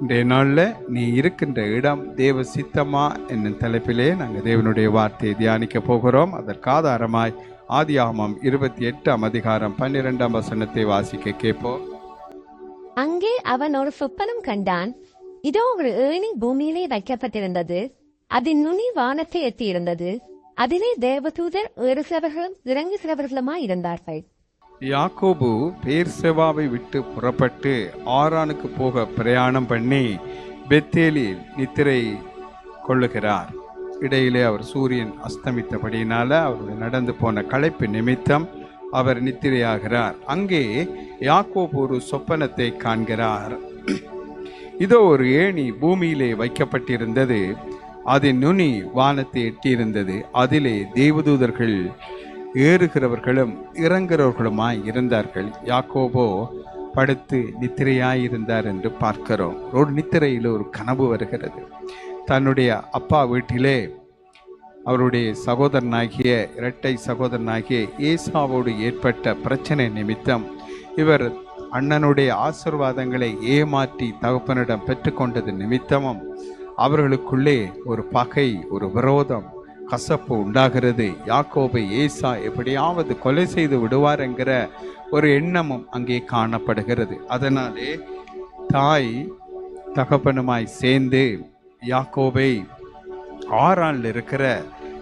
இன்றைய நாளில் நீ இருக்கின்ற இடம் தேவ சித்தமா என்னும் தலைப்பிலே நாங்கள் தேவனுடைய வார்த்தையை தியானிக்க போகிறோம். அதற்கு ஆதாரமாய் ஆதியாகமம் இருபத்தி எட்டாம் அதிகாரம் பன்னிரெண்டாம் வசனத்தை வாசிக்க கேட்போம். அங்கே அவன் ஒரு சொப்பனம் கண்டான். இதோ ஒரு ஏணி பூமியிலே வைக்கப்பட்டிருந்தது. அதன் நுனி வானத்தை எட்டியிருந்தது. அதிலே தேவதூதர் ஏறுகிறவர்களும் இறங்குகிறவர்களுமாய் இருந்தார்கள் யாக்கோபு பேர்செவாவை விட்டு புறப்பட்டு ஆரானுக்கு போக பிரயாணம் பண்ணி பெத்தேலில் நித்திரை கொள்ளுகிறார். இடையிலே அவர் சூரியன் அஸ்தமித்தபடியினால அவர் நடந்து போன களைப்பு நிமித்தம் அவர் நித்திரையாகிறார். அங்கே யாக்கோபு ஒரு சொப்பனத்தை காண்கிறார். இதோ ஒரு ஏணி பூமியிலே வைக்கப்பட்டிருந்தது. அதன் நுனி வானத்தை எட்டியிருந்தது. அதிலே தேவதூதர்கள் ஏறுகிறவர்களும் இறங்குறவர்களுமாய் இருந்தார்கள். யாக்கோபோ படுத்து நித்திரையாயிருந்தார் என்று பார்க்கிறோம். ஒரு நித்திரையில் ஒரு கனவு வருகிறது. தன்னுடைய அப்பா வீட்டிலே அவருடைய சகோதரனாகிய இரட்டை சகோதரனாகிய ஏசாவோடு ஏற்பட்ட பிரச்சனை நிமித்தம் இவர் அண்ணனுடைய ஆசிர்வாதங்களை ஏமாற்றி தகப்பனிடம் பெற்றுக்கொண்டது நிமித்தமும் அவர்களுக்குள்ளே ஒரு பகை ஒரு விரோதம் கசப்பு உண்டாகிறது. யாக்கோபை ஏசா எப்படியாவது கொலை செய்து விடுவார் என்கிற ஒரு எண்ணமும் அங்கே காணப்படுகிறது. அதனாலே தாய் தகப்பனுமாய் சேர்ந்து யாக்கோபை ஆறானில் இருக்கிற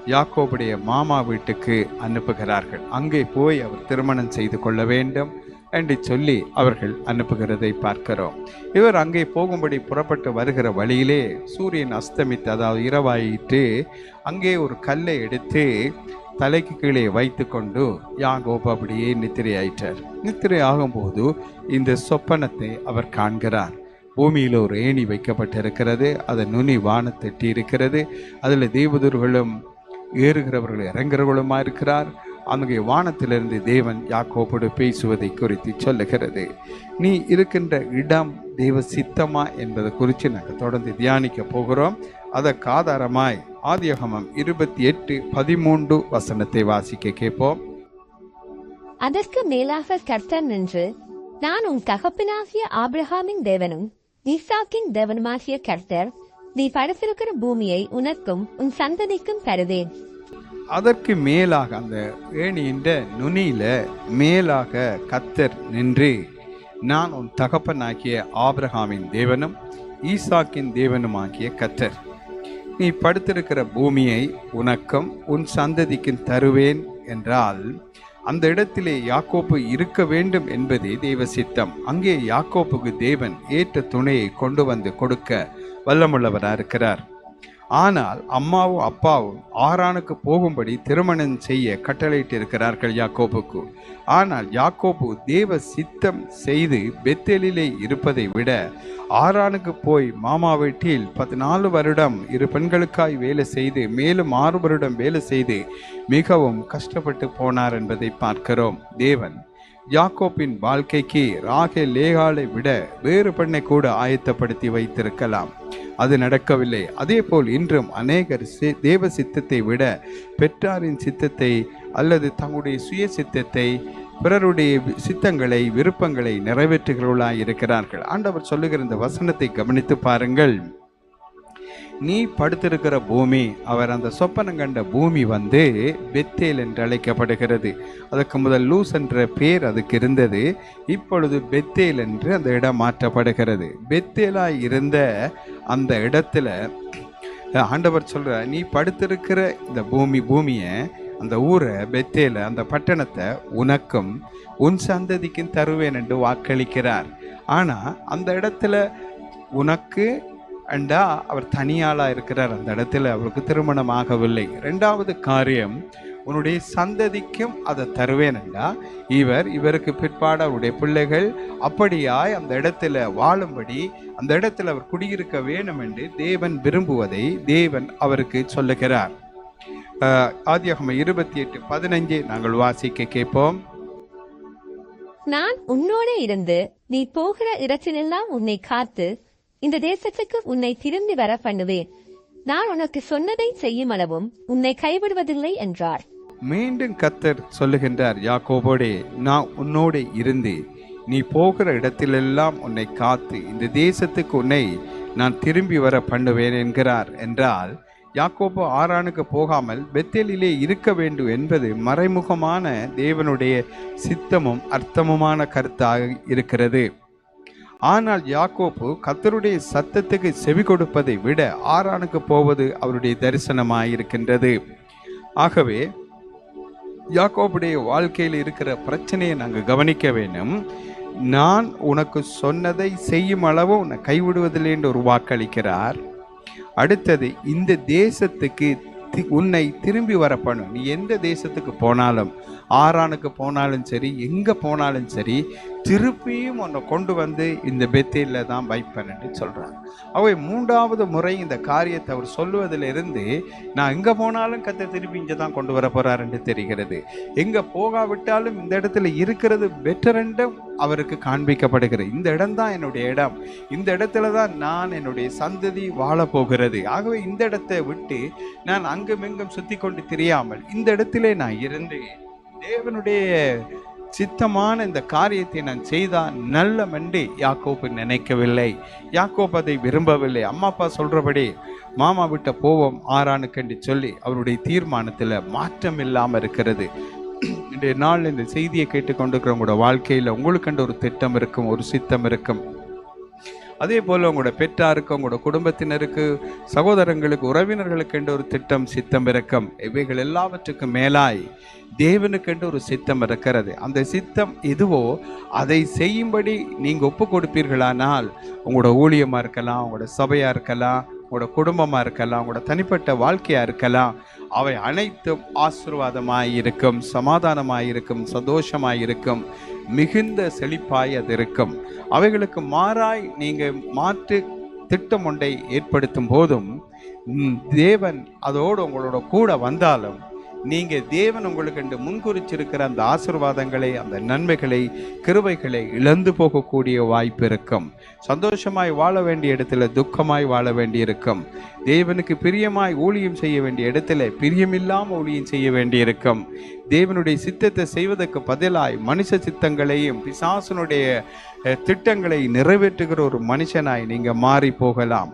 யாக்கோபுடைய மாமா வீட்டுக்கு அனுப்புகிறார்கள். அங்கே போய் அவர் திருமணம் செய்து கொள்ள வேண்டும். என்று சொல்லி அவர்கள் அனுப்புகிறதை பார்க்கிறோம். இவர் அங்கே போகும்படி புறப்பட்டு வருகிற வழியிலே சூரியன் அஸ்தமித்து அதாவது இரவாயிட்டு அங்கே ஒரு கல்லை எடுத்து தலைக்கு கீழே வைத்து கொண்டு யாங்கோப் அப்படியே நித்திரை ஆயிட்டார் நித்திரை ஆகும்போது இந்த சொப்பனத்தை அவர் காண்கிறார். பூமியில் ஒரு ஏணி வைக்கப்பட்டிருக்கிறது அதன் நுனி வானத்தட்டி இருக்கிறது அதில் தேவதூர்களும் ஏறுகிறவர்கள் இறங்குறவர்களுமா இருக்கிறார் அங்கே வானத்திலிருந்து தேவன் யாக்கோபோடு பேசுவதை குறித்து சொல்லுகிறது. நீ இருக்கின்ற இடம் தெய்வ சித்தமா என்பதை குறித்து நாங்கள் தொடர்ந்து தியானிக்க போகிறோம். அதற்கு ஆதாரமாய் ஆதியகமம் இருபத்தி எட்டு பதிமூன்று வசனத்தை வாசிக்க கேட்போம். அதற்கு மேலாக கர்த்தர் நின்று நான் உன் தகப்பனாகிய ஆபிரகாமின் தேவனும் ஈசாக்கின் தேவனுமாகிய கர்த்தர் நீ படுத்திருக்கிற பூமியை உனக்கும் உன் சந்ததிக்கும் தருவேன். அதற்கு மேலாக அந்த ஏணியின்ற நுனியில மேலாக கத்தர் நின்று நான் உன் தகப்பனாகிய ஆபிரகாமின் தேவனும் ஈசாக்கின் தேவனுமாகிய கத்தர். நீ படுத்திருக்கிற பூமியை உனக்கும் உன் சந்ததிக்கும் தருவேன் என்றால் அந்த இடத்திலே யாக்கோப்பு இருக்க வேண்டும் என்பதே தெய்வ சித்தம். அங்கே யாக்கோப்புக்கு தேவன் ஏற்ற துணையை கொண்டு வந்து கொடுக்க வல்லமுள்ளவராக இருக்கிறார் ஆனால் அம்மாவும் அப்பாவும் ஆரானுக்கு போகும்படி திருமணம் செய்ய கட்டளையிட்டு இருக்கிறார்கள் யாக்கோபுக்கு. ஆனால் யாக்கோபு தேவ சித்தம் செய்து பெத்தேலிலே இருப்பதை விட ஆரானுக்கு போய் மாமா வீட்டில் பதினாலு வருடம் இரு பெண்களுக்காய் வேலை செய்து மேலும் ஆறு வருடம் வேலை செய்து மிகவும் கஷ்டப்பட்டு போனார் என்பதை பார்க்கிறோம். தேவன் யாக்கோப்பின் வாழ்க்கைக்கு ராகே லேகாலை விட வேறு பெண்ணை கூட ஆயத்தப்படுத்தி வைத்திருக்கலாம். அது நடக்கவில்லை. அதே போல் இன்றும் அநேகர் தேவ சித்தத்தை விட பெற்றாரின் சித்தத்தை அல்லது தங்களுடைய சுய சித்தத்தை பிறருடைய வி- சித்தங்களை விருப்பங்களை நிறைவேற்றுகிறவர்களாக இருக்கிறார்கள் ஆண்டவர் சொல்லுகிற இந்த வசனத்தை கவனித்து பாருங்கள். நீ படுத்திருக்கிற பூமி அவர் அந்த சொப்பனம் கண்ட பூமி வந்து பெத்தேல் என்று அழைக்கப்படுகிறது. அதற்கு முதல் லூஸ் என்ற பேர் அதுக்கு இருந்தது. இப்பொழுது பெத்தேல் என்று அந்த இடம் மாற்றப்படுகிறது. பெத்தேலாய் இருந்த அந்த இடத்துல ஆண்டவர் சொல்ற நீ படுத்திருக்கிற இந்த பூமி பூமியை அந்த ஊரை பெத்தேல அந்த பட்டணத்தை உனக்கும் உன் சந்ததிக்கும் தருவேன் என்று வாக்களிக்கிறார். ஆனால் அந்த இடத்துல உனக்கு அண்டா uh, அவர் தனியாளாக இருக்கிறார். அந்த இடத்துல அவருக்கு திருமணம் ஆகவில்லை. ரெண்டாவது காரியம் உன்னுடைய சந்ததிக்கும் அதை தருவேன் அண்டா இவர் இவருக்கு பிற்பாடு அவருடைய பிள்ளைகள் அப்படியாய் அந்த இடத்துல வாழும்படி அந்த இடத்துல அவர் குடியிருக்க வேணும் என்று தேவன் விரும்புவதை தேவன் அவருக்கு சொல்லுகிறார். ஆஹ், இருபத்தி எட்டு பதினஞ்சு நாங்கள் வாசிக்க கேட்போம். நான் உன்னோட இருந்து நீ போகிற இடத்திலெல்லாம் உன்னை காத்து இந்த தேசத்துக்கு உன்னை திரும்பி வர பண்ணுவேன். நான் உனக்கு சொன்னதை செய்யும் அளவும் உன்னை கைவிடுவதில்லை என்றார். மீண்டும் கத்தர் சொல்லுகின்றார் யாக்கோபோடே நான் உன்னோடு இருந்து நீ போகிற இடத்திலெல்லாம் உன்னை காத்து இந்த தேசத்துக்கு உன்னை நான் திரும்பி வர பண்ணுவேன் என்கிறார். என்றால் யாக்கோபு ஆரானுக்கு போகாமல் பெத்தேலிலே இருக்க வேண்டும் என்பது மறைமுகமான தேவனுடைய சித்தமும் அர்த்தமுமான கருத்தாக இருக்கிறது. ஆனால் யாக்கோப்பு கத்தருடைய சத்தத்துக்கு செவி கொடுப்பதை விட ஆரானுக்கு போவது அவருடைய தரிசனமாயிருக்கின்றது. ஆகவே யாக்கோபுடைய வாழ்க்கையில் இருக்கிற பிரச்சனையை நாங்கள் கவனிக்க வேண்டும். நான் உனக்கு சொன்னதை செய்யும் அளவு உன்னை கைவிடுவதில்லை என்று ஒரு வாக்களிக்கிறார். அடுத்தது இந்த தேசத்துக்கு தி- உன்னை திரும்பி வர பண்ணும். நீ எந்த தேசத்துக்கு போனாலும் ஆறானுக்கு போனாலும் சரி எங்கே போனாலும் சரி திருப்பியும் உன்னை கொண்டு வந்து இந்த பெத்தியில் தான் வைப்பேன்னு சொல்கிறாங்க அவை மூன்றாவது முறை இந்த காரியத்தை அவர் சொல்லுவதிலிருந்து நான் எங்கே போனாலும் கத்தை திருப்பி இங்கே தான் கொண்டு வர போகிறாருன்னு தெரிகிறது. எங்கே போகாவிட்டாலும் இந்த இடத்துல இருக்கிறது பெட்டர் என்றும் அவருக்கு காண்பிக்கப்படுகிறது. இந்த இடம் தான் என்னுடைய இடம். இந்த இடத்துல தான் நான் என்னுடைய சந்ததி வாழப்போகிறது ஆகவே இந்த இடத்தை விட்டு நான் அங்கும் இங்கும் சுற்றி கொண்டு தெரியாமல் இந்த இடத்திலே நான் இருந்து தேவனுடைய சித்தமான இந்த காரியத்தை நான் செய்தால் நல்ல மண்டி யாக்கோப்பு நினைக்கவில்லை. யாக்கோப் அதை விரும்பவில்லை. அம்மா அப்பா சொல்கிறபடி மாமா விட்ட போவோம் ஆறானுக்கு சொல்லி அவருடைய தீர்மானத்தில் மாற்றம் இல்லாமல் இருக்கிறது. இன்றைய நாள் இந்த செய்தியை கேட்டுக்கொண்டிருக்கிறவங்களோட வாழ்க்கையில் உங்களுக்கென்று ஒரு திட்டம் இருக்கும் ஒரு சித்தம் இருக்கும். அதே போல் உங்களோட பெற்றாருக்கு உங்களோட குடும்பத்தினருக்கு சகோதரங்களுக்கு உறவினர்களுக்கு என்று ஒரு திட்டம் சித்தம் இருக்கும் இவைகள் எல்லாவற்றுக்கும் மேலாய் தேவனுக்கென்று ஒரு சித்தம் இருக்கிறது அந்த சித்தம் எதுவோ அதை செய்யும்படி நீங்கள் ஒப்பு கொடுப்பீர்களானால் உங்களோட ஊழியமாக இருக்கலாம் உங்களோட சபையாக இருக்கலாம் உங்களோட குடும்பமாக இருக்கலாம் உங்களோட தனிப்பட்ட வாழ்க்கையாக இருக்கலாம் அவை அனைத்தும் ஆசீர்வாதமாக இருக்கும் சமாதானமாக இருக்கும் சந்தோஷமாக இருக்கும் மிகுந்த செழிப்பாய் அது இருக்கும். அவைகளுக்கு மாறாய் நீங்கள் மாற்று திட்டம் ஒன்றை ஏற்படுத்தும் போதும் தேவன் அதோடு உங்களோட கூட வந்தாலும் நீங்க தேவன் உங்களுக்கு என்று முன்குறிச்சிருக்கிற அந்த ஆசீர்வாதங்களை அந்த நன்மைகளை கிருவைகளை இழந்து போகக்கூடிய வாய்ப்பு இருக்கும். சந்தோஷமாய் வாழ வேண்டிய இடத்துல துக்கமாய் வாழ வேண்டியிருக்கும். தேவனுக்கு பிரியமாய் ஊழியம் செய்ய வேண்டிய இடத்துல பிரியமில்லாம ஊழியம் செய்ய வேண்டியிருக்கும். தேவனுடைய சித்தத்தை செய்வதற்கு பதிலாய் மனுஷ சித்தங்களையும் பிசாசனுடைய திட்டங்களை நிறைவேற்றுகிற ஒரு மனுஷனாய் நீங்க மாறி போகலாம்.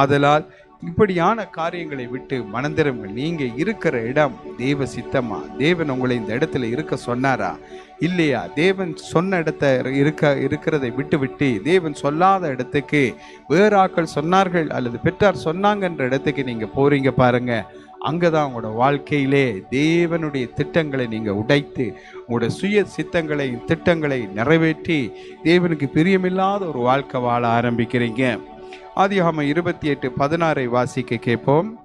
ஆதலால் இப்படியான காரியங்களை விட்டு மனந்திரங்கள் நீங்க இருக்கிற இடம் தேவ சித்தமா? தேவன் உங்களை இந்த இடத்துல இருக்க சொன்னாரா? இல்லையா? தேவன் சொன்ன இடத்த இருக்க இருக்கிறதை விட்டு விட்டு தேவன் சொல்லாத இடத்துக்கு வேறாக்கள் ஆட்கள் சொன்னார்கள் அல்லது பெற்றார் சொன்னாங்கன்ற இடத்துக்கு நீங்க போறீங்க பாருங்க. அங்கதான் உங்களோட வாழ்க்கையிலே தேவனுடைய திட்டங்களை நீங்க உடைத்து உங்களோட சுய சித்தங்களை திட்டங்களை நிறைவேற்றி தேவனுக்கு பிரியமில்லாத ஒரு வாழ்க்கை வாழ ஆரம்பிக்கிறீங்க. ஆதியாகமம் இருபத்தி எட்டு பதினாறை வாசிக்க கேட்போம்.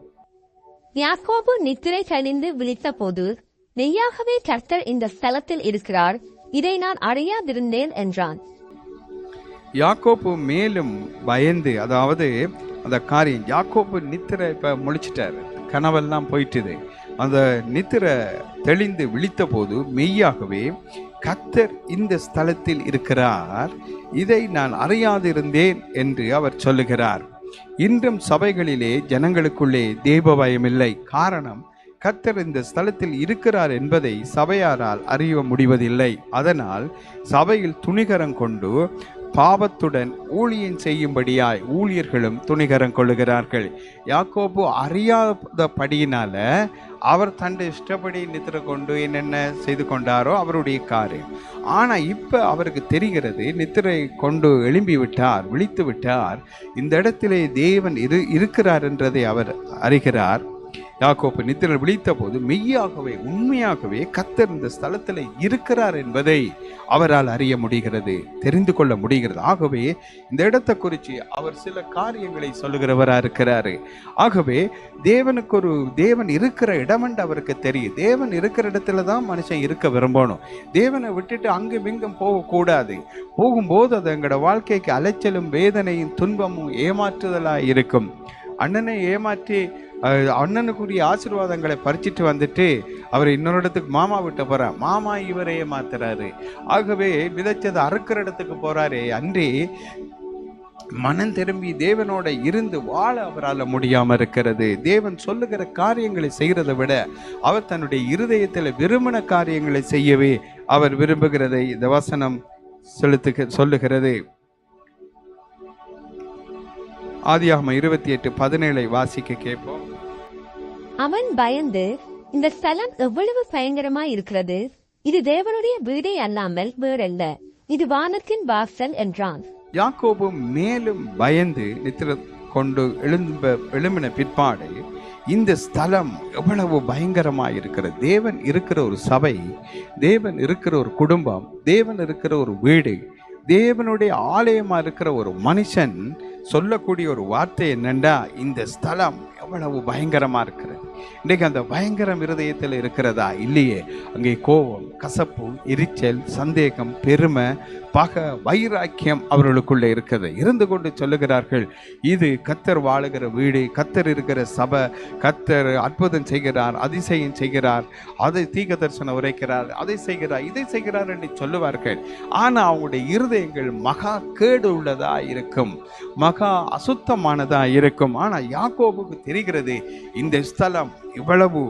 யாக்கோபு நித்திரை கணிந்து விழித்தபோது மெய்யாகவே கர்த்தர் இந்த ஸ்தலத்தில் இருக்கிறார் இதை நான் அறியாதிருந்தேன் என்றான். யாக்கோப்பு மேலும் பயந்து அதாவது அந்த காரியம் யாக்கோப்பு நித்திரை இப்ப முழிச்சிட்டாரு. கனவெல்லாம் போயிட்டுது. அந்த நித்திரை தெளிந்து விழித்த போது மெய்யாகவே கத்தர் இந்த ஸ்தலத்தில் இருக்கிறார். இதை நான் அறியாதிருந்தேன் என்று அவர் சொல்லுகிறார். இன்றும் சபைகளிலே ஜனங்களுக்குள்ளே தேவ பயமில்லை காரணம் கத்தர் இந்த ஸ்தலத்தில் இருக்கிறார் என்பதை சபையாரால் அறிய முடிவதில்லை. அதனால் சபையில் துணிகரம் கொண்டு பாவத்துடன் ஊழியம் செய்யும்படியாய் ஊழியர்களும் துணிகரம் கொள்ளுகிறார்கள். யாக்கோபு அறியாதபடியினால அவர் தன்னுடைய இஷ்டப்படி நித்திர கொண்டு என்னென்ன செய்து கொண்டாரோ அவருடைய காரியம். ஆனால் இப்போ அவருக்கு தெரிகிறது நித்திரை கொண்டு எழும்பி விட்டார் விழித்து விட்டார். இந்த இடத்திலே தேவன் இரு இருக்கிறார் என்றதை அவர் அறிகிறார். யாக்கோப்பு நித்திரன் விழித்த போது மெய்யாகவே உண்மையாகவே கத்தர் இந்த ஸ்தலத்தில் இருக்கிறார் என்பதை அவரால் அறிய முடிகிறது தெரிந்து கொள்ள முடிகிறது. ஆகவே இந்த இடத்தை குறித்து அவர் சில காரியங்களை சொல்லுகிறவராக இருக்கிறாரு. ஆகவே தேவனுக்கு ஒரு தேவன் இருக்கிற இடமென்று அவருக்கு தெரியும். தேவன் இருக்கிற இடத்துல தான் மனுஷன் இருக்க விரும்பணும். தேவனை விட்டுட்டு அங்கும் இங்கும் போகக்கூடாது. போகும்போது அது எங்களோட வாழ்க்கைக்கு அலைச்சலும் வேதனையும் துன்பமும் ஏமாற்றுதலாக இருக்கும். அண்ணனை ஏமாற்றி அண்ணனுக்குரிய ஆசீர்வாதங்களை பறிச்சிட்டு வந்துட்டு அவர் இன்னொரு இடத்துக்கு மாமா விட்ட போகிறார் மாமா இவரை ஏமாத்துறாரு. ஆகவே விதைச்சது அறுக்கிற இடத்துக்கு போகிறாரே அன்றி மனம் திரும்பி தேவனோட இருந்து வாழ அவரால் முடியாமல் இருக்கிறது. தேவன் சொல்லுகிற காரியங்களை செய்கிறத விட அவர் தன்னுடைய இருதயத்தில் விரும்பின காரியங்களை செய்யவே அவர் விரும்புகிறதை இந்த வசனம் செலுத்துக சொல்லுகிறது. ஆதியாகம இருபத்தி எட்டு பதினேழை வாசிக்க கேட்போம். அவன் பயந்து இந்த ஸ்தலம் எவ்வளவு பயங்கரமா இருக்கிறது? இது தேவனுடைய வீடே அல்லாமல் வேறல்ல. இது வானத்தின் வாசல் என்றான். யாக்கோபு மேலும் பயந்து நித்திர கொண்டு எழும்ப எழும்பின பிற்பாடு இந்த ஸ்தலம் எவ்வளவு பயங்கரமா இருக்கிறது? தேவன் இருக்கிற ஒரு சபை தேவன் இருக்கிற ஒரு குடும்பம் தேவன் இருக்கிற ஒரு வீடு தேவனுடைய ஆலயமா இருக்கிற ஒரு மனுஷன் சொல்லக்கூடிய ஒரு வார்த்தை என்னென்னா இந்த ஸ்தலம் எவ்வளவு பயங்கரமாக இருக்கிறது? இன்றைக்கு அந்த பயங்கரம் இருதயத்தில் இருக்கிறதா இல்லையே? அங்கே கோபம் கசப்பு எரிச்சல் சந்தேகம் பெருமை பக வைராக்கியம் அவர்களுக்குள்ளே இருக்கிறது இருந்து கொண்டு சொல்லுகிறார்கள் இது கத்தர் வாழுகிற வீடு கத்தர் இருக்கிற சபை கத்தர் அற்புதம் செய்கிறார் அதிசயம் செய்கிறார் அதை தீக தரிசனம் உரைக்கிறார் அதை செய்கிறார் இதை செய்கிறார் என்று சொல்லுவார்கள். ஆனால் அவங்களுடைய இருதயங்கள் மகா கேடு உள்ளதா இருக்கும். மகா அசுத்தமானதா இருக்கும். ஆனால் யாக்கோபுக்கு தெரிகிறது இந்த ஸ்தலம் இவ்வளவு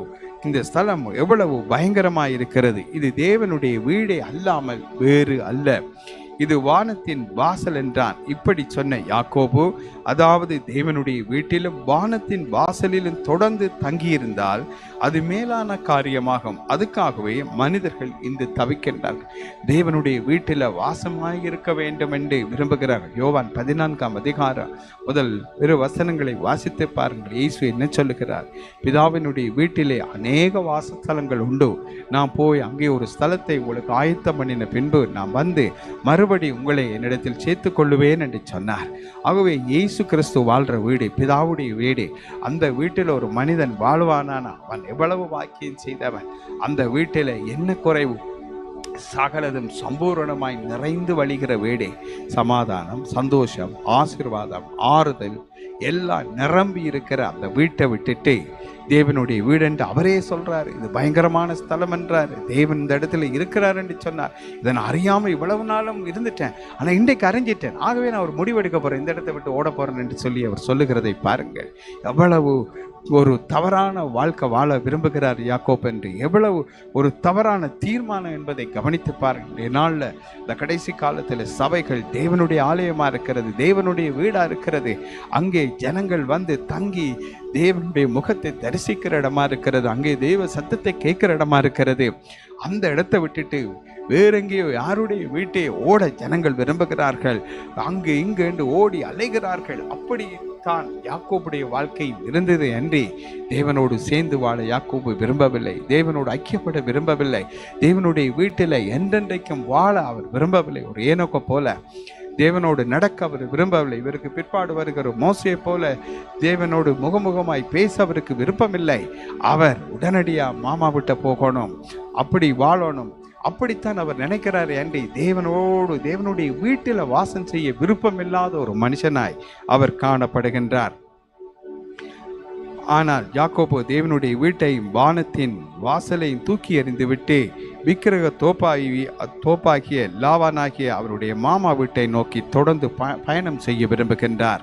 இந்த ஸ்தலம் எவ்வளவு பயங்கரமாக இருக்கிறது இது தேவனுடைய வீடே அல்லாமல் வேறு அல்ல. இது வானத்தின் வாசல் என்றான். இப்படி சொன்ன யாக்கோபு அதாவது தேவனுடைய வீட்டிலும் வானத்தின் வாசலிலும் தொடர்ந்து தங்கியிருந்தால் அது மேலான காரியமாகும். அதுக்காகவே மனிதர்கள் இன்று தவிக்கின்றார்கள். தேவனுடைய வீட்டில் வாசமாக இருக்க வேண்டும் என்று விரும்புகிறார்கள் யோவான் பதினான்காம் அதிகாரம் முதல் இரு வசனங்களை வாசித்து பாருங்கள். இயேசு என்ன சொல்லுகிறார்? பிதாவினுடைய வீட்டிலே அநேக வாசஸ்தலங்கள் உண்டு. நான் போய் அங்கே ஒரு ஸ்தலத்தை உங்களுக்கு ஆயத்தம் பண்ணின பின்பு நான் வந்து மறு மறுபடி உங்களை என்னிடத்தில் சேர்த்து கொள்ளுவேன் என்று சொன்னார். ஆகவே இயேசு கிறிஸ்து வாழ்கிற வீடு பிதாவுடைய வீடு அந்த வீட்டில் ஒரு மனிதன் வாழ்வானான். அவன் எவ்வளவு வாக்கியம் செய்தவன். அந்த வீட்டில் என்ன குறைவு? சகலதும் சம்பூரணமாய் நிறைந்து வழிகிற வீடே. சமாதானம் சந்தோஷம் ஆசீர்வாதம் ஆறுதல் எல்லாம் நிரம்பி இருக்கிற அந்த வீட்டை விட்டுட்டு தேவனுடைய வீடு என்று அவரே சொல்கிறாரு இது பயங்கரமான ஸ்தலம் என்றாரு. தேவன் இந்த இடத்துல இருக்கிறார் என்று சொன்னார். இதை நான் அறியாமல் இவ்வளவு நாளும் இருந்துட்டேன். ஆனால் இன்றைக்கு அறிஞ்சிட்டேன். ஆகவே நான் ஒரு முடிவெடுக்க போகிறேன் இந்த இடத்தை விட்டு ஓட போகிறேன் என்று சொல்லி அவர் சொல்லுகிறதை பாருங்கள். எவ்வளவு ஒரு தவறான வாழ்க்கை வாழ விரும்புகிறார் யாக்கோப் என்று எவ்வளவு ஒரு தவறான தீர்மானம் என்பதை கவனித்து பாருங்கள். நாளில் இந்த கடைசி காலத்தில் சபைகள் தேவனுடைய ஆலயமாக இருக்கிறது தேவனுடைய வீடாக இருக்கிறது. அங்கே ஜனங்கள் வந்து தங்கி தேவனுடைய முகத்தை தரிசிக்கிற இடமா இருக்கிறது அங்கே தேவ சத்தத்தை கேட்குற இடமா இருக்கிறது. அந்த இடத்தை விட்டுட்டு வேறெங்கேயோ யாருடைய வீட்டை ஓட ஜனங்கள் விரும்புகிறார்கள். அங்கு இங்கு என்று ஓடி அலைகிறார்கள். அப்படி தான் யாக்கோபுடைய வாழ்க்கை இருந்தது அன்றி தேவனோடு சேர்ந்து வாழ யாக்கோபு விரும்பவில்லை. தேவனோடு ஐக்கியப்பட விரும்பவில்லை. தேவனுடைய வீட்டில் என்றென்றைக்கும் வாழ அவர் விரும்பவில்லை. ஒரு ஏனோக்க போல தேவனோடு நடக்க அவர் விரும்பவில்லை. இவருக்கு பிற்பாடு வருகிற மோசையை போல தேவனோடு முகமுகமாய் பேச அவருக்கு விருப்பமில்லை. அவர் உடனடியாக மாமா விட்ட போகணும். அப்படி வாழணும். அப்படித்தான் அவர் நினைக்கிறார் என்று தேவனோடு தேவனுடைய வீட்டில் வாசம் செய்ய விருப்பமில்லாத ஒரு மனுஷனாய் அவர் காணப்படுகின்றார். ஆனால் யாக்கோபோ தேவனுடைய வீட்டையும் வானத்தின் வாசலையும் தூக்கி எறிந்துவிட்டு விக்கிரக தோப்பாகி தோப்பாகிய லாவானாகிய அவருடைய மாமா வீட்டை நோக்கி தொடர்ந்து ப- பயணம் செய்ய விரும்புகின்றார்.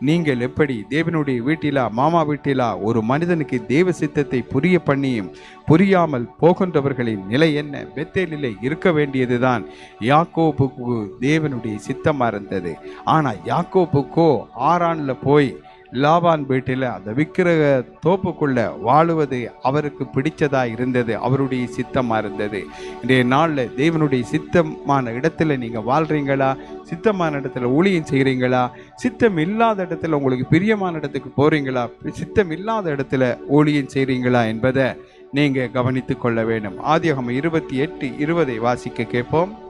நீங்கள் எப்படி தேவனுடைய வீட்டிலா மாமா வீட்டிலா ஒரு மனிதனுக்கு தேவ சித்தத்தை புரிய பண்ணியும் புரியாமல் போகின்றவர்களின் நிலை என்ன? பெத்தேலிலே இருக்க வேண்டியதுதான். யாக்கோபுக்கு தேவனுடைய சித்தமாக இருந்தது ஆனால் யாக்கோபுக்கோ ஆறானில் போய் லாபான் வீட்டில் அந்த விக்கிரக தோப்புக்குள்ள வாழுவது அவருக்கு பிடித்ததாக இருந்தது அவருடைய சித்தமாக இருந்தது. இன்றைய நாளில் தேவனுடைய சித்தமான இடத்துல நீங்கள் வாழ்கிறீங்களா? சித்தமான இடத்துல ஊழியம் செய்கிறீங்களா? சித்தம் இல்லாத இடத்துல உங்களுக்கு பிரியமான இடத்துக்கு போகிறீங்களா? சித்தம் இல்லாத இடத்துல ஊழியம் செய்கிறீங்களா என்பதை நீங்கள் கவனித்து கொள்ள வேண்டும். ஆதியகம் இருபத்தி எட்டு இருபதை வாசிக்க கேட்போம்.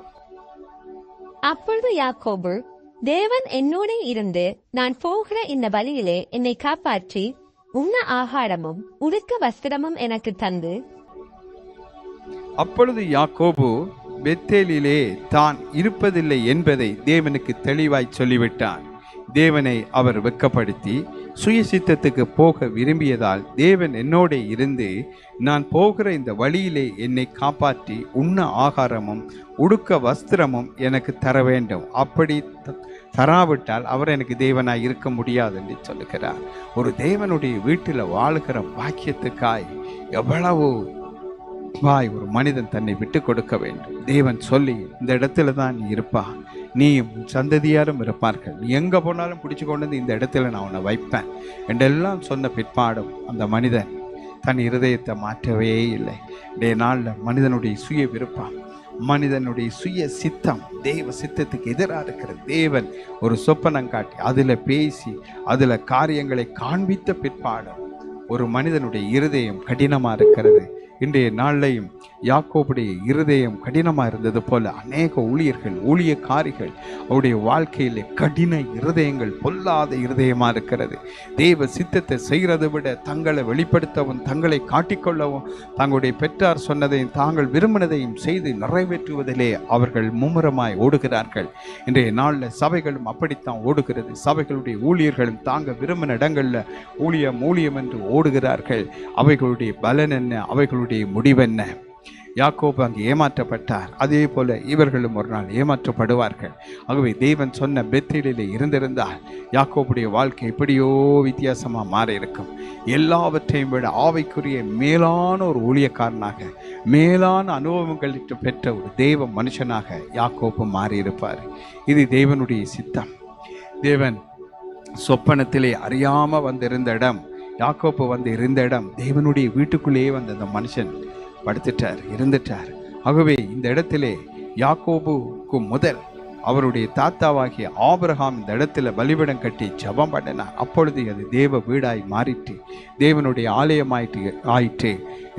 அப்பொழுது யாக்கோபு தேவன் என்னோட இருந்து நான் போகிற இந்த வழியிலே என்னை காப்பாற்றி உண்ண ஆகாரமும் உடுக்க வஸ்திரமும் எனக்கு தந்து. அப்பொழுது யாக்கோபு பெத்தேலிலே தான் இருப்பதில்லை என்பதை தேவனுக்கு தெளிவாய் சொல்லிவிட்டான் தேவனை அவர் வெக்கப்படுத்தி சுய சித்தத்துக்கு போக விரும்பியதால் தேவன் என்னோட இருந்து நான் போகிற இந்த வழியிலே என்னை காப்பாற்றி உண்ண ஆகாரமும் உடுக்க வஸ்திரமும் எனக்கு தர வேண்டும். அப்படி தராவிட்டால் அவர் எனக்கு தேவனாய் இருக்க முடியாது என்று சொல்லுகிறார். ஒரு தேவனுடைய வீட்டில் வாழுகிற பாக்கியத்துக்காய் எவ்வளவு வாய் ஒரு மனிதன் தன்னை விட்டு கொடுக்க வேண்டும். தேவன் சொல்லி இந்த இடத்துல தான் நீ இருப்பா நீயும் சந்ததியாரும் இருப்பார்கள். நீ எங்கே போனாலும் பிடிச்சி கொண்டு வந்து இந்த இடத்துல நான் உன்னை வைப்பேன் என்றெல்லாம் சொன்ன பிற்பாடும் அந்த மனிதன் தன் இருதயத்தை மாற்றவே இல்லை. டே நாளில் மனிதனுடைய சுய விருப்பம் மனிதனுடைய சுய சித்தம் தேவ சித்தத்துக்கு எதிராக இருக்கிற தேவன் ஒரு சொப்பனம் காட்டி அதில் பேசி அதில் காரியங்களை காண்பித்த பிற்பாடும் ஒரு மனிதனுடைய இருதயம் கடினமாக இருக்கிறது. இன்றைய நாளையும் யாக்கோபுடைய இருதயம் கடினமாக இருந்தது போல அநேக ஊழியர்கள் ஊழியக்காரிகள் அவருடைய வாழ்க்கையிலே கடின இருதயங்கள் பொல்லாத இருதயமாக இருக்கிறது. தெய்வ சித்தத்தை செய்கிறதை விட தங்களை வெளிப்படுத்தவும் தங்களை காட்டிக்கொள்ளவும் தங்களுடைய பெற்றார் சொன்னதையும் தாங்கள் விரும்பினதையும் செய்து நிறைவேற்றுவதிலே அவர்கள் மும்முரமாய் ஓடுகிறார்கள். இன்றைய நாளில் சபைகளும் அப்படித்தான் ஓடுகிறது. சபைகளுடைய ஊழியர்களும் தாங்க விரும்பின இடங்களில் ஊழியம் ஊழியம் என்று ஓடுகிறார்கள். அவைகளுடைய பலன் என்ன? அவைகளுடைய முடிவென்ன? யாக்கோபு அங்கு ஏமாற்றப்பட்டார். அதே போல இவர்களும் ஒரு நாள் ஏமாற்றப்படுவார்கள். ஆகவே தேவன் சொன்ன பெத்தேலிலே இருந்திருந்தால் யாக்கோபுடைய வாழ்க்கை எப்படியோ வித்தியாசமாக மாறி இருக்கும் எல்லாவற்றையும் விட ஆவைக்குரிய மேலான ஒரு ஊழியக்காரனாக மேலான அனுபவங்கள் பெற்ற ஒரு தெய்வ மனுஷனாக யாக்கோபு மாறியிருப்பார். இது தேவனுடைய சித்தம். தேவன் சொப்பனத்திலே அறியாம வந்திருந்த இடம் யாக்கோப்பு வந்து இருந்த இடம் தேவனுடைய வீட்டுக்குள்ளேயே வந்து அந்த மனுஷன் படுத்துட்டார் இருந்துட்டார். ஆகவே இந்த இடத்திலே யாக்கோபுக்கு முதல் அவருடைய தாத்தாவாகிய ஆபிரகாம் இந்த இடத்துல பலிபடம் கட்டி ஜெபம் பண்ணினார். அப்பொழுது அது தேவ வீடாய் மாறிட்டு தேவனுடைய ஆலயமாயிட்டு ஆயிற்று.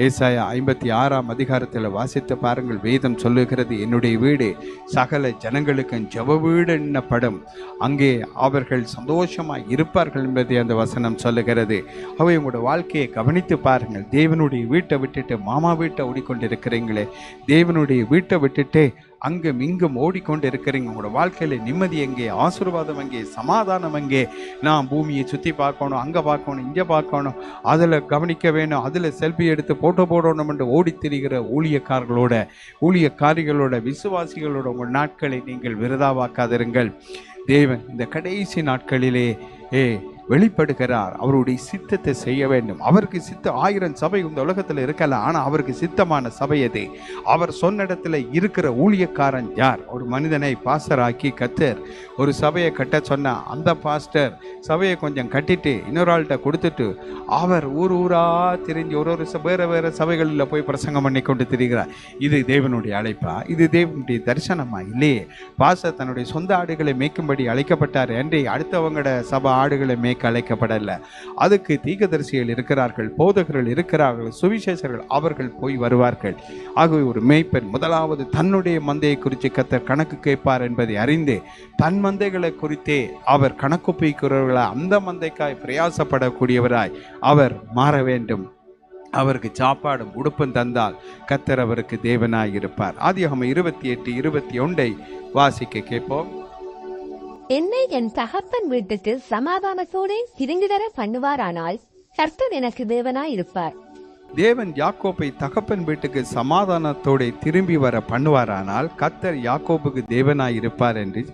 ஏசாயா ஐம்பத்தி ஆறாம் அதிகாரத்தில் வாசித்து பாருங்கள். வேதம் சொல்லுகிறது என்னுடைய வீடு சகல ஜனங்களுக்கும் ஜெப வீடு என்னப்படும். அங்கே அவர்கள் சந்தோஷமாக இருப்பார்கள் என்பதை அந்த வசனம் சொல்லுகிறது. அவை உங்களோட வாழ்க்கையை கவனித்து பாருங்கள். தேவனுடைய வீட்டை விட்டுட்டு மாமா வீட்டை ஓடிக்கொண்டிருக்கிறீங்களே. தேவனுடைய வீட்டை விட்டுட்டு அங்கும் இங்கும் ஓடிக்கொண்டு இருக்கிறீங்க உங்களோட வாழ்க்கையில நிம்மதி எங்கே? ஆசீர்வாதம் எங்கே? சமாதானம் எங்கே? நான் பூமியை சுற்றி பார்க்கணும் அங்கே பார்க்கணும் இங்கே பார்க்கணும். அதில் கவனிக்க வேணும். அதில் செல்ஃபி எடுத்து போட்டோ போடணும் என்று ஓடித் திரிகிற ஊழியக்காரர்களோட ஊழியக்காரிகளோட விசுவாசிகளோட உங்கள் நாட்களை நீங்கள் விரதாவாக்காதிருங்கள். தேவன் இந்த கடைசி நாட்களிலே ஏ வெளிப்படுகிறார். அவருடைய சித்தத்தை செய்ய வேண்டும். அவருக்கு சித்த ஆயிரம் சபை இந்த உலகத்தில் இருக்கலாம் ஆனால் அவருக்கு சித்தமான சபை எது? அவர் சொன்ன இடத்துல இருக்கிற ஊழியக்காரன் யார்? ஒரு மனிதனை பாஸ்டராக்கி கத்தர் ஒரு சபையை கட்ட சொன்னால் அந்த பாஸ்டர் சபையை கொஞ்சம் கட்டிட்டு இன்னொரு ஆள்கிட்ட கொடுத்துட்டு அவர் ஊர் ஊரா தெரிஞ்சு ஒரு ஒரு ச- வேறு சபைகளில் போய் பிரசங்கம் பண்ணி கொண்டு திரிகிறார். இது தேவனுடைய அழைப்பா? இது தேவனுடைய தரிசனமா? இல்லையே. பாஸ்டர் தன்னுடைய சொந்த ஆடுகளை மேய்க்கும்படி அழைக்கப்பட்டார். என்று அடுத்தவங்களோட சபை ஆடுகளை மேய்க்க சபைக்கு அழைக்கப்படல. அதுக்கு தீகதரிசிகள் இருக்கிறார்கள் போதகர்கள் இருக்கிறார்கள் சுவிசேஷர்கள் அவர்கள் போய் வருவார்கள். ஆகவே ஒரு மேய்ப்பன் முதலாவது தன்னுடைய மந்தையை குறித்து கத்தர் கணக்கு கேட்பார் என்பதை அறிந்து தன் மந்தைகளை குறித்தே அவர் கணக்கு ஒப்பிக்கிறவர்களாய் அந்த மந்தைக்காய் பிரயாசப்படக்கூடியவராய் அவர் மாற வேண்டும். அவருக்கு சாப்பாடும் உடுப்பும் தந்தால் கத்தர் அவருக்கு தேவனாய் இருப்பார் ஆதியாகமம் இருபத்தி எட்டு இருபத்தி ஒன்றை வாசிக்க கேட்போம். என்னை என் தகப்பன் வீட்டுக்கு சமாதானத்தோடே திரும்பி வர பண்ணுவாரானால் கர்த்தர் எனக்கு தேவனாய் இருப்பார் தேவன் யாக்கோப்பை தகப்பன் வீட்டுக்கு சமாதானத்தோட திரும்பி வர பண்ணுவாரானால் கத்தர் யாக்கோப்புக்கு தேவனாய் இருப்பார் என்று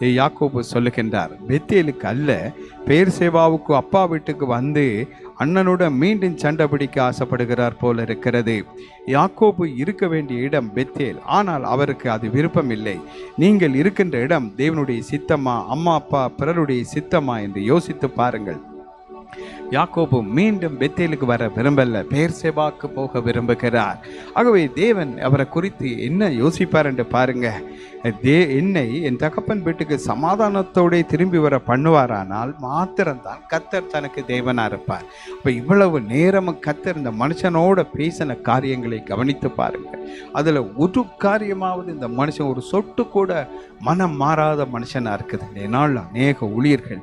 யாக்கோபு சொல்லுகின்றார். பெத்தேலுக்கு அல்ல பேர் சேவாவுக்கு அப்பா வீட்டுக்கு வந்து அண்ணனுடன் மீண்டும் சண்டை பிடிக்க ஆசைப்படுகிறார் போல இருக்கிறது. யாக்கோபு இருக்க வேண்டிய இடம் பெத்தேல். ஆனால் அவருக்கு அது விருப்பம் இல்லை நீங்கள் இருக்கின்ற இடம் தேவனுடைய சித்தமா அம்மா அப்பா பிறருடைய சித்தமா என்று யோசித்து பாருங்கள். யாக்கோபு மீண்டும் பெத்தேலுக்கு வர விரும்பல. பேர் சேபாக்கு போக விரும்புகிறார். ஆகவே தேவன் அவரை குறித்து என்ன யோசிப்பார் என்று பாருங்க. தே என்னை என் தகப்பன் வீட்டுக்கு சமாதானத்தோட திரும்பி வர பண்ணுவாரானால் மாத்திரம்தான் கத்தர் தனக்கு தேவனாக இருப்பார். இப்போ இவ்வளவு நேரம் கத்தர் இந்த மனுஷனோட பேசின காரியங்களை கவனித்து பாருங்க. அதில் ஒரு காரியமாவது இந்த மனுஷன் ஒரு சொட்டு கூட மனம் மாறாத மனுஷனாக இருக்குது. நாள் அநேக ஊழியர்கள்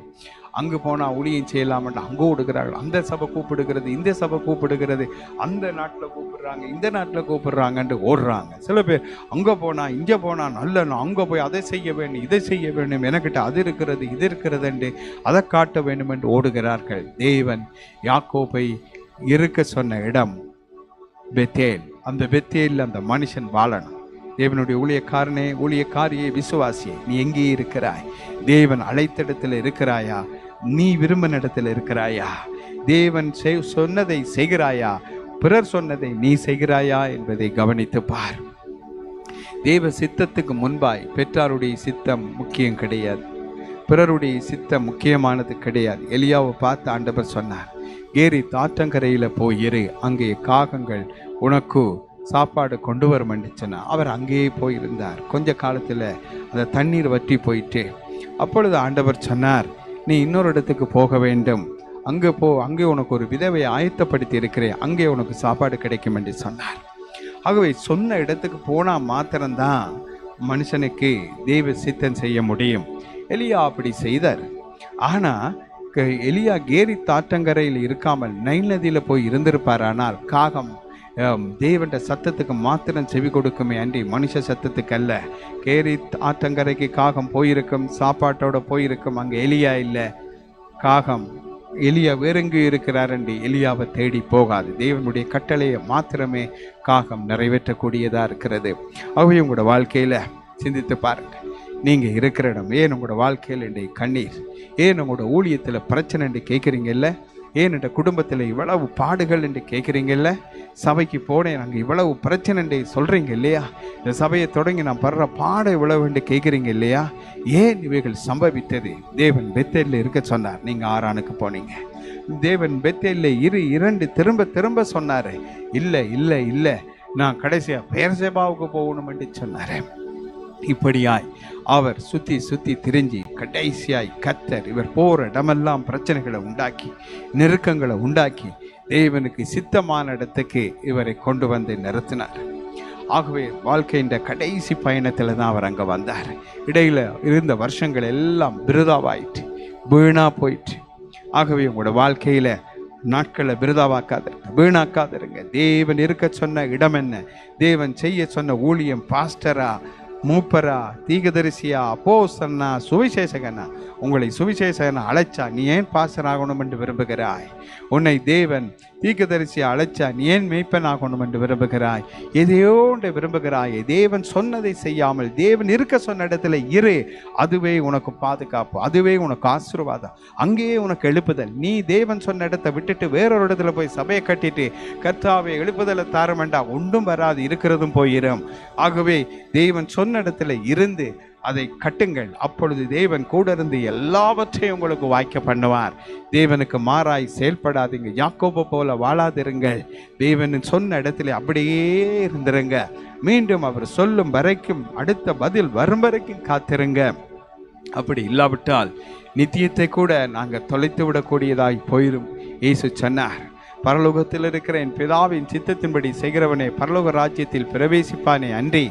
அங்கு போனால் ஊழியம் செய்யலாம்னு அங்கே ஓடுகிறார்கள். அந்த சபை கூப்பிடுகிறது இந்த சபை கூப்பிடுகிறது அந்த நாட்டில் கூப்பிடுறாங்க இந்த நாட்டில் கூப்பிடுறாங்கன்ட்டு ஓடுறாங்க. சில பேர் அங்கே போனால் இங்கே போனால் நல்ல அங்கே போய் அதை செய்ய வேண்டும் இதை செய்ய வேண்டும் எனக்கிட்ட அது இருக்கிறது இது இருக்கிறதுண்டு அதை காட்ட வேண்டும் என்று ஓடுகிறார்கள். தேவன் யாக்கோபை இருக்க சொன்ன இடம் பெத்தேல். அந்த பெத்தேலில் அந்த மனுஷன் வாழணும். தேவனுடைய ஊழியக்காரனே ஊழியக்காரியே விசுவாசியே நீ எங்கே இருக்கிறாய்? தேவன் அழைத்த இடத்துல இருக்கிறாயா? நீ விரும்பின இடத்துல இருக்கிறாயா? தேவன் செய்- சொன்னதை செய்கிறாயா? பிறர் சொன்னதை நீ செய்கிறாயா என்பதை கவனித்து பார். தேவ சித்தத்துக்கு முன்பாய் பெற்றாருடைய சித்தம் முக்கியம் கிடையாது. பிறருடைய சித்தம் முக்கியமானது கிடையாது. எலியாவை பார்த்து ஆண்டவர் சொன்னார் ஏறி தாற்றங்கரையில் போய் இரு அங்கே காகங்கள் உனக்கு சாப்பாடு கொண்டு வரும் சொன்னார். அவர் அங்கேயே போயிருந்தார். கொஞ்ச காலத்தில் அந்த தண்ணீர் வற்றி போயிட்டு அப்பொழுது ஆண்டவர் சொன்னார் நீ இன்னொரு இடத்துக்கு போக வேண்டும். அங்கே போ அங்கே உனக்கு ஒரு விதவை ஆயத்தப்படுத்தி இருக்கிறேன். அங்கே உனக்கு சாப்பாடு கிடைக்கும் என்று சொன்னார். ஆகவே சொன்ன இடத்துக்கு போனால் மாத்திரம்தான் மனுஷனுக்கு தெய்வ சித்தம் செய்ய முடியும். எலியா அப்படி செய்தார். ஆனால் எலியா கேரி தாற்றங்கரையில் இருக்காமல் நைல் நதியில் போய் இருந்திருப்பார். ஆனால் காகம் ஆம், சத்தத்துக்கு மாத்திரம் செவி கொடுக்குமே அன்றி மனுஷ சத்தத்துக்கு அல்ல கேரி ஆற்றங்கரைக்கு காகம் போயிருக்கும் சாப்பாட்டோட போயிருக்கும் அங்கே எலியா இல்லை. காகம் எலியா வேறெங்கு இருக்கிறார் என்று எலியாவை தேடி போகாது. தேவனுடைய கட்டளையை மாத்திரமே காகம் நிறைவேற்றக்கூடியதாக இருக்கிறது. அவையும் உங்களோட வாழ்க்கையில் சிந்தித்து பாருங்க நீங்கள் இருக்கிற இடம் ஏன் உங்களோட வாழ்க்கையில் இன்றைக்கு கண்ணீர்? ஏன் உங்களோட ஊழியத்தில் பிரச்சனை என்று கேட்குறீங்கல்ல? ஏன் இந்த குடும்பத்தில் இவ்வளவு பாடுகள் என்று கேட்குறீங்கல்ல? சபைக்கு போனேன் நாங்கள் இவ்வளவு பிரச்சனை சொல்கிறீங்க இல்லையா? இந்த சபையை தொடங்கி நான் படுற பாடம் இவ்வளவு என்று கேட்குறீங்க இல்லையா? ஏன் இவைகள் சம்பவித்தது? தேவன் பெத்தேலில் இருக்க சொன்னார். நீங்கள் ஆறானுக்கு போனீங்க. தேவன் பெத்தேலில் இரு இரண்டு திரும்ப திரும்ப சொன்னார். இல்லை இல்லை இல்லை நான் கடைசியாக பெயர் சேபாவுக்கு போகணும் என்று சொன்னார். இப்படியாய் அவர் சுத்தி சுத்தி திரிஞ்சு கடைசியாய் கத்தர் இவர் போற இடமெல்லாம் பிரச்சனைகளை உண்டாக்கி நெருக்கங்களை உண்டாக்கி தேவனுக்கு சித்தமான இடத்துக்கு இவரை கொண்டு வந்து நிறுத்தினார். ஆகவே வாழ்க்கையின் கடைசி பயணத்தில் தான் அவர் அங்கே வந்தார். இடையில் இருந்த வருஷங்கள் எல்லாம் விருதாவாயிட்டு வீணாக போயிட்டு ஆகவே உங்களோட வாழ்க்கையில் நாட்களை விருதாவாக்காதிருங்க வீணாக்காதிருங்க. தேவன் இருக்க சொன்ன இடம் என்ன? தேவன் செய்ய சொன்ன ஊழியம் பாஸ்டரா மூப்பரா தீகதரிசியா அப்போ சன்னா சுவிசேஷகனா? உங்களை சுவிசேஷகனா அழைச்சா நீ ஏன் பாசன் ஆகணும் என்று விரும்புகிறாய்? உன்னை தேவன் தீகதரிசியா அழைச்சா நீ ஏன் மெய்ப்பன் ஆகணும் என்று விரும்புகிறாய்? எதையோ ஒன்று விரும்புகிறாய் தேவன் சொன்னதை செய்யாமல் தேவன் இருக்க சொன்ன இடத்துல இரு அதுவே உனக்கு பாதுகாப்பு அதுவே உனக்கு ஆசீர்வாதம் அங்கேயே உனக்கு எழுப்புதல். நீ தேவன் சொன்ன இடத்தை விட்டுட்டு வேறொரு இடத்துல போய் சபையை கட்டிட்டு கர்த்தாவை எழுப்புதலை தார ஒன்றும் வராது இருக்கிறதும் போயிடும் ஆகவே தேவன் சொன்ன இடத்துல இருந்து அதை கட்டுங்கள். அப்பொழுது தேவன் கூட இருந்து எல்லாவற்றையும் உங்களுக்கு வாய்க்க பண்ணுவார். தேவனுக்கு மாறாய் செயல்படாதீங்க. யாக்கோபோ போல வாழாதிருங்கள். தேவன் சொன்ன இடத்துல அப்படியே இருந்துருங்க. மீண்டும் அவர் சொல்லும் வரைக்கும் அடுத்த பதில் வரும் வரைக்கும் காத்திருங்க. அப்படி இல்லாவிட்டால் நித்தியத்தை கூட நாங்கள் தொலைத்து விடக்கூடியதாய் போயிரும். இயேசு சொன்னார் பரலோகத்தில் இருக்கிற என் பிதாவின் சித்தத்தின்படி செய்கிறவனே பரலோக ராஜ்யத்தில் பிரவேசிப்பானே அன்றி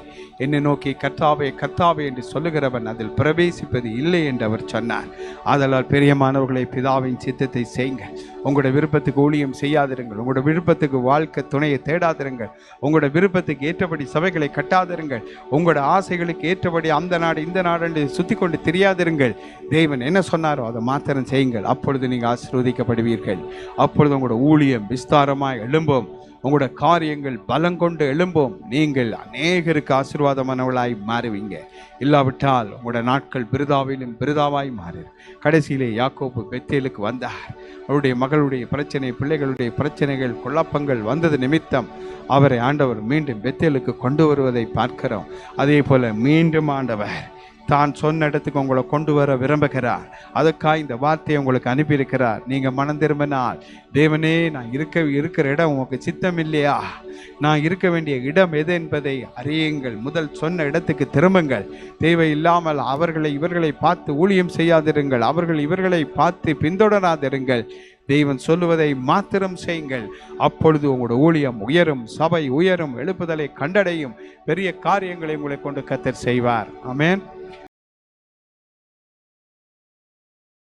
என்னை நோக்கி கர்த்தாவே கர்த்தாவே என்று சொல்லுகிறவன் அதில் பிரவேசிப்பது இல்லை என்று அவர் சொன்னார். ஆதலால் பெரியமானவர்களை பிதாவின் சித்தத்தை செய்யுங்க உங்களோட விருப்பத்துக்கு ஊழியம் செய்யாதிருங்கள். உங்களோட விருப்பத்துக்கு வாழ்க்கை துணையை தேடாதிருங்கள். உங்களோட விருப்பத்துக்கு ஏற்றபடி சபைகளை கட்டாதிருங்கள். உங்களோட ஆசைகளுக்கு ஏற்றபடி அந்த நாடு இந்த நாடு என்று சுற்றி கொண்டு தெரியாதிருங்கள். தேவன் என்ன சொன்னாரோ அதை மாத்திரம் செய்யுங்கள். அப்பொழுது நீங்கள் ஆசீர்வதிக்கப்படுவீர்கள். அப்பொழுது உங்களோட ஊழியம் விஸ்தாரமாய் எழும்பும். உங்களோட காரியங்கள் பலம் கொண்டு எழும்பும். நீங்கள் அநேகருக்கு ஆசீர்வாதமானவளாய் மாறுவீங்க. இல்லாவிட்டால் உங்களோட நாட்கள் பிரிதாவிலும் பிரிதாவாய் மாறிடும். கடைசியிலே யாக்கோப்பு பெத்தேலுக்கு வந்தார். அவருடைய மகளுடைய பிரச்சனை பிள்ளைகளுடைய பிரச்சனைகள் குழப்பங்கள் வந்தது நிமித்தம் அவரை ஆண்டவர் மீண்டும் பெத்தேலுக்கு கொண்டு வருவதை பார்க்கிறோம். அதே போல மீண்டும் ஆண்டவர் தான் சொன்ன இடத்துக்கு உங்களை கொண்டு வர விரும்புகிறார். அதுக்காக இந்த வார்த்தையை உங்களுக்கு அனுப்பியிருக்கிறார். நீங்கள் மனம் திரும்பினால் தேவனே நான் இருக்க இருக்கிற இடம் உங்களுக்கு சித்தம் இல்லையா நான் இருக்க வேண்டிய இடம் எது என்பதை அறியுங்கள். முதல் சொன்ன இடத்துக்கு திரும்புங்கள். தேவையில்லாமல் அவர்களை இவர்களை பார்த்து ஊழியம் செய்யாதிருங்கள். அவர்கள் இவர்களை பார்த்து பின்தொடராதிருங்கள். தெய்வன் சொல்லுவதை மாத்திரம் செய்யுங்கள். அப்பொழுது உங்களோட ஊழியம் உயரும். சபை உயரும். எழுப்புதலை கண்டடையும். பெரிய காரியங்களை உங்களை கொண்டு கத்தர் செய்வார். ஆமென்.